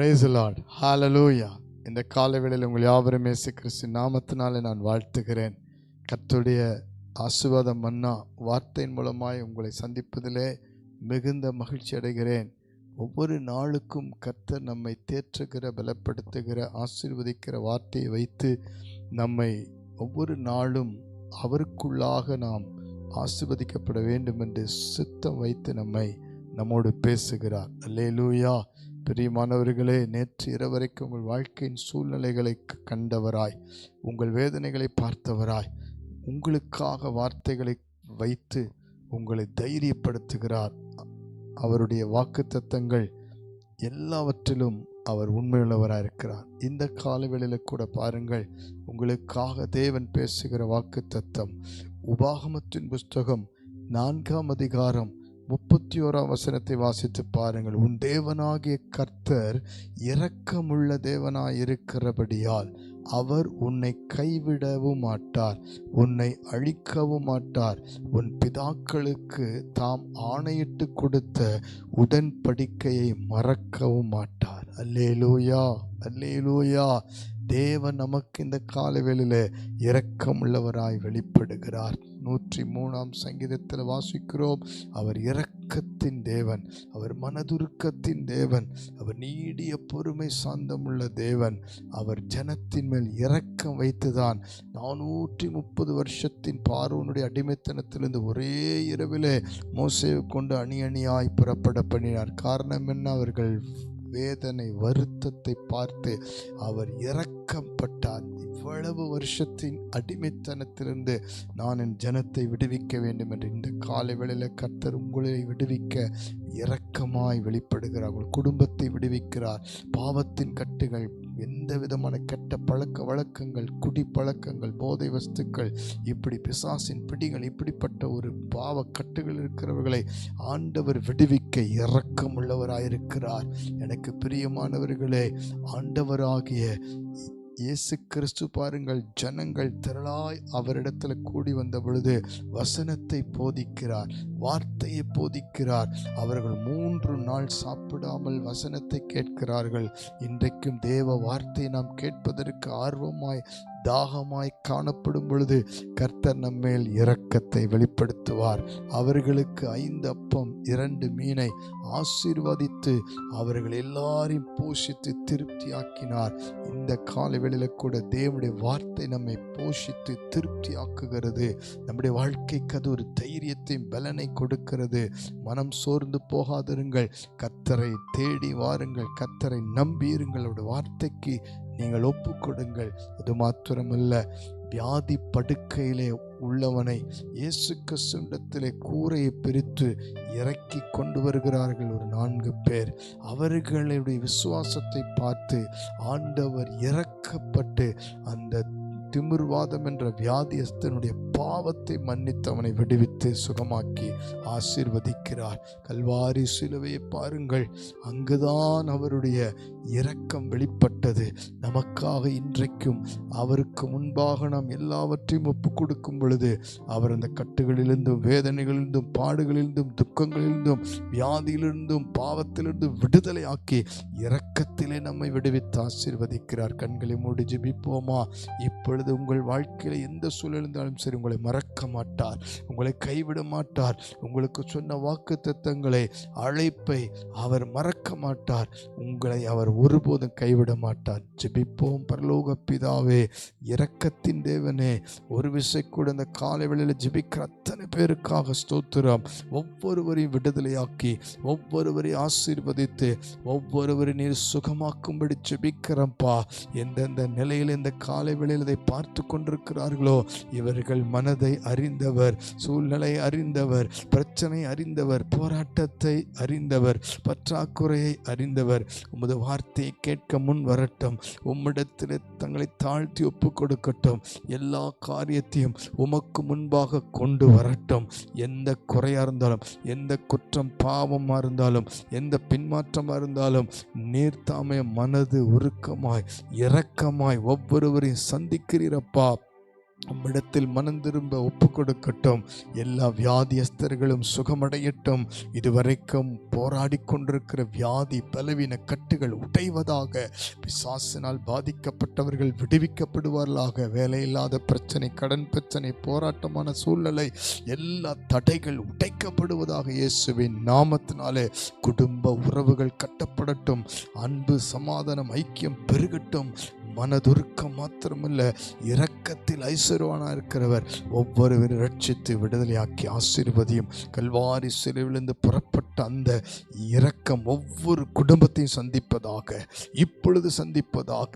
Price Lord ஹாலலூயா இந்த காலவேளையில் உங்கள் யாவரும் இயேசு கிறிஸ்து நாமத்தினாலே நான் வாழ்த்துகிறேன். கத்துடைய ஆசீர்வாதம் மன்னா வார்த்தையின் மூலமாய் உங்களை சந்திப்பதிலே மிகுந்த மகிழ்ச்சி அடைகிறேன். ஒவ்வொரு நாளுக்கும் கர்த்தர் நம்மை தேற்றுகிற பலப்படுத்துகிற ஆசீர்வதிக்கிற வார்த்தையை வைத்து நம்மை ஒவ்வொரு நாளும் அவருக்குள்ளாக நாம் ஆசிர்வதிக்கப்பட வேண்டும் என்று சித்தம் வைத்து நம்மை நம்மோடு பேசுகிறார். அல்லேலூயா பிரியமானவர்களே நேற்று இரவரைக்கும் உங்கள் வாழ்க்கையின் சூழ்நிலைகளை க- கண்டவராய் உங்கள் வேதனைகளை பார்த்தவராய் உங்களுக்காக வார்த்தைகளை வைத்து உங்களை தைரியப்படுத்துகிறார். அவருடைய வாக்கு தத்தங்கள் எல்லாவற்றிலும் அவர் உண்மையுள்ளவராக இருக்கிறார். இந்த காலவெளியில் கூட பாருங்கள் உங்களுக்காக தேவன் பேசுகிற வாக்கு தத்தம் உபாகமத்தின் புஸ்தகம் நான்காம் அதிகாரம் முப்பத்தி ஓராம் வசனத்தை வாசித்து பாருங்கள். உன் தேவனாகிய கர்த்தர் இரக்கமுள்ள தேவனாய் இருக்கிறபடியால் அவர் உன்னை கைவிடவும் மாட்டார் உன்னை அழிக்கவும் மாட்டார் உன் பிதாக்களுக்கு தாம் ஆணையிட்டு கொடுத்த உடன்படிக்கையை மறக்கவும் மாட்டார் அல்லேலூயா அல்லேலூயா. தேவன் நமக்கு இந்த காலவேளையில் இரக்கமுள்ளவராய் வெளிப்படுகிறார். நூற்றி மூணாம் சங்கீதத்தில் வாசிக்கிறோம் அவர் இரக்கத்தின் தேவன் அவர் மனதுருக்கத்தின் தேவன் அவர் நீடிய பொறுமை சாந்தமுள்ள தேவன் அவர் ஜனத்தின் மேல் இரக்கம் வைத்துதான். நானூற்றி முப்பது வருஷத்தின் பார்வனுடைய அடிமைத்தனத்திலிருந்து ஒரே இரவிலே மோசேவை கொண்டு அணி அணியாய் புறப்பட பண்ணினார். காரணம் என்ன? அவர்கள் வேதனை வருத்தத்தை பார்த்து அவர் இறக்கப்பட்டார் இவ்வளவு வருஷத்தின் அடிமைத்தனத்திலிருந்து நான் என் ஜனத்தை விடுவிக்க வேண்டும் என்று இந்த காலை வேளையில் கர்த்தர் உங்களை விடுவிக்க இரக்கமாய் வெளிப்படுகிறார். உங்கள் குடும்பத்தை விடுவிக்கிறார். பாவத்தின் கட்டுகள் எந்த விதமான கெட்ட பழக்க வழக்கங்கள் குடி பழக்கங்கள் போதை வஸ்துக்கள் இப்படி பிசாசின் பிடிகள் இப்படிப்பட்ட ஒரு பாவ கட்டுகள் இருக்கிறவர்களை ஆண்டவர் விடுவிக்க இரக்கமுள்ளவராயிருக்கிறார். எனக்கு பிரியமானவர்களே ஆண்டவராகிய இயேசு கிறிஸ்து பாருங்கள் ஜனங்கள் திரளாய் அவரிடத்துல கூடி வந்த பொழுது வசனத்தை போதிக்கிறார் வார்த்தையை போதிக்கிறார். அவர்கள் மூன்று நாள் சாப்பிடாமல் வசனத்தை கேட்கிறார்கள். இன்றைக்கும் தேவ வார்த்தையை நாம் கேட்பதற்கு ஆர்வமாய் தாகமாய் காணப்படும் பொழுது கர்த்தர் நம்மேல் இரக்கத்தை வெளிப்படுத்துவார். அவர்களுக்கு ஐந்து அப்பம் இரண்டு மீனை ஆசீர்வதித்து அவர்கள் எல்லாரையும் போஷித்து திருப்தியாக்கினார். இந்த காலவெளியில் கூட தேவனுடைய வார்த்தை நம்மை போஷித்து திருப்தியாக்குகிறது. நம்முடைய வாழ்க்கைக்கு அது ஒரு தைரியத்தையும் பலனை கொடுக்கிறது. மனம் சோர்ந்து போகாதிருங்கள். கத்தரை தேடி வாருங்கள். கத்தரை நம்பியிருங்கள் அவருடைய வார்த்தைக்கு நீங்கள் ஒப்பு கொடுங்கள் அது மாத்திரமல்ல வியாதி படுக்கையிலே உள்ளவனை இயேசு கிறிஸ்துவிடத்திலே கூரையை பிரித்து இறக்கி கொண்டு வருகிறார்கள் ஒரு நான்கு பேர். அவர்களுடைய விசுவாசத்தை பார்த்து ஆண்டவர் இறக்கப்பட்டு அந்த திமிர்வாதம் என்ற வியாதியஸ்தனுடைய பாவத்தை மன்னித்து அவனை விடுவித்து சுகமாக்கி ஆசிர்வதிக்கிறார். கல்வாரி சிலுவையை பாருங்கள். அங்குதான் அவருடைய இரக்கம் வெளிப்பட்டது. நமக்காக இன்றைக்கும் அவருக்கு முன்பாக நாம் எல்லாவற்றையும் ஒப்பு கொடுக்கும் பொழுது அவர் அந்த கட்டுகளிலிருந்தும் வேதனைகளிலிருந்தும் பாடுகளிலிருந்தும் துக்கங்களிலிருந்தும் வியாதியிலிருந்தும் பாவத்திலிருந்தும் விடுதலை ஆக்கி இரக்கத்திலே நம்மை விடுவித்து ஆசிர்வதிக்கிறார். கண்களை மூடி ஜிபிப்போமா? இப்பொழுது உங்கள் வாழ்க்கையில் எந்த சூழல் இருந்தாலும் சரி உங்களை மறக்க மாட்டார். உங்களை கைவிட மாட்டார். உங்களுக்கு சொன்ன வாக்கு தத்தங்களை அழைப்பை அவர் மறக்க மாட்டார். உங்களை அவர் ஒருபோதும் கைவிட மாட்டார். ஜெபிப்போம் பரலோக பிதாவே. இரக்கத்தின் தேவனே ஒரு விசை கூட இந்த காலை வேளையில் ஜெபிக்கிற அத்தனை பேருக்காக ஸ்தோத்திரம். ஒவ்வொருவரையும் விடுதலையாக்கி ஒவ்வொருவரையும் ஆசீர்வதித்து ஒவ்வொருவரையும் நீர் சுகமாக்கும்படி ஜெபிக்கிறப்பா எந்தெந்த நிலையில் இந்த காலை வேளையில் இதை பார்த்து கொண்டிருக்கிறார்களோ? இவர்கள் மனதை அறிந்தவர் சூழ்நிலை அறிந்தவர் பிரச்சனை அறிந்தவர் போராட்டத்தை அறிந்தவர் பற்றாக்குறையை அறிந்தவர். உமது வார்த்தையை கேட்க முன் வரட்டும். உம்மிடத்தில் தங்களை தாழ்த்தி ஒப்பு கொடுக்கட்டும். எல்லா காரியத்தையும் உமக்கு முன்பாக கொண்டு வரட்டும். எந்த குறையாக இருந்தாலும் எந்த குற்றம் பாவமாக இருந்தாலும் எந்த பின்மாற்றமாக இருந்தாலும் நீர்த்தாமே மனது உருக்கமாய் இரக்கமாய் ஒவ்வொருவரையும் இருக்கிறீரப்பா. உம்மிடத்தில் மனம் திரும்ப ஒப்பு கொடுக்கட்டும் எல்லா வியாதியஸ்தர்களும் சுகமடையட்டும். இதுவரைக்கும் போராடி கொண்டிருக்கிற வியாதி பலவீன கட்டுகள் உடைவதாக பிசாசினால் பாதிக்கப்பட்டவர்கள் விடுவிக்கப்படுவார்களாக. வேலையில்லாத பிரச்சனை கடன் பிரச்சனை போராட்டமான சூழ்நிலை எல்லா தடைகள் உடைக்கப்படுவதாக இயேசுவின் நாமத்தினாலே குடும்ப உறவுகள் கட்டப்படட்டும். அன்பு சமாதானம் ஐக்கியம் பெருகட்டும். மனதுருக்கம் மாத்திரமல்ல இரக்கத்தில் ஐஸ்வர்வானாக இருக்கிறவர். ஒவ்வொருவரும் ரட்சித்து விடுதலையாக்கி ஆசீர்வதியும் கல்வாரி சிலுவிலிருந்து புறப்பட்ட அந்த இரக்கம் ஒவ்வொரு குடும்பத்தையும் சந்திப்பதாக இப்பொழுது சந்திப்பதாக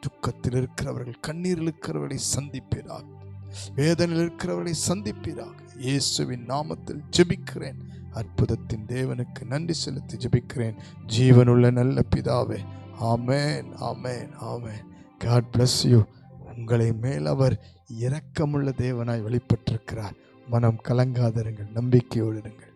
துக்கத்தில் இருக்கிறவர்கள் கண்ணீரில் இருக்கிறவர்களை சந்திப்பீராக வேதனையில் இருக்கிறவர்களை சந்திப்பீராக. இயேசுவின் நாமத்தில் ஜெபிக்கிறேன். அற்புதத்தின் தேவனுக்கு நன்றி செலுத்தி ஜெபிக்கிறேன். ஜீவனுள்ள நல்ல பிதாவே amen amen amen. God bless you உங்களை மேல் அவர் இரக்கமுள்ள தேவனாய் வெளிப்பட்டிருக்கிறார் மனம் கலங்காதருங்கள் நம்பிக்கையோடு இருங்கள்.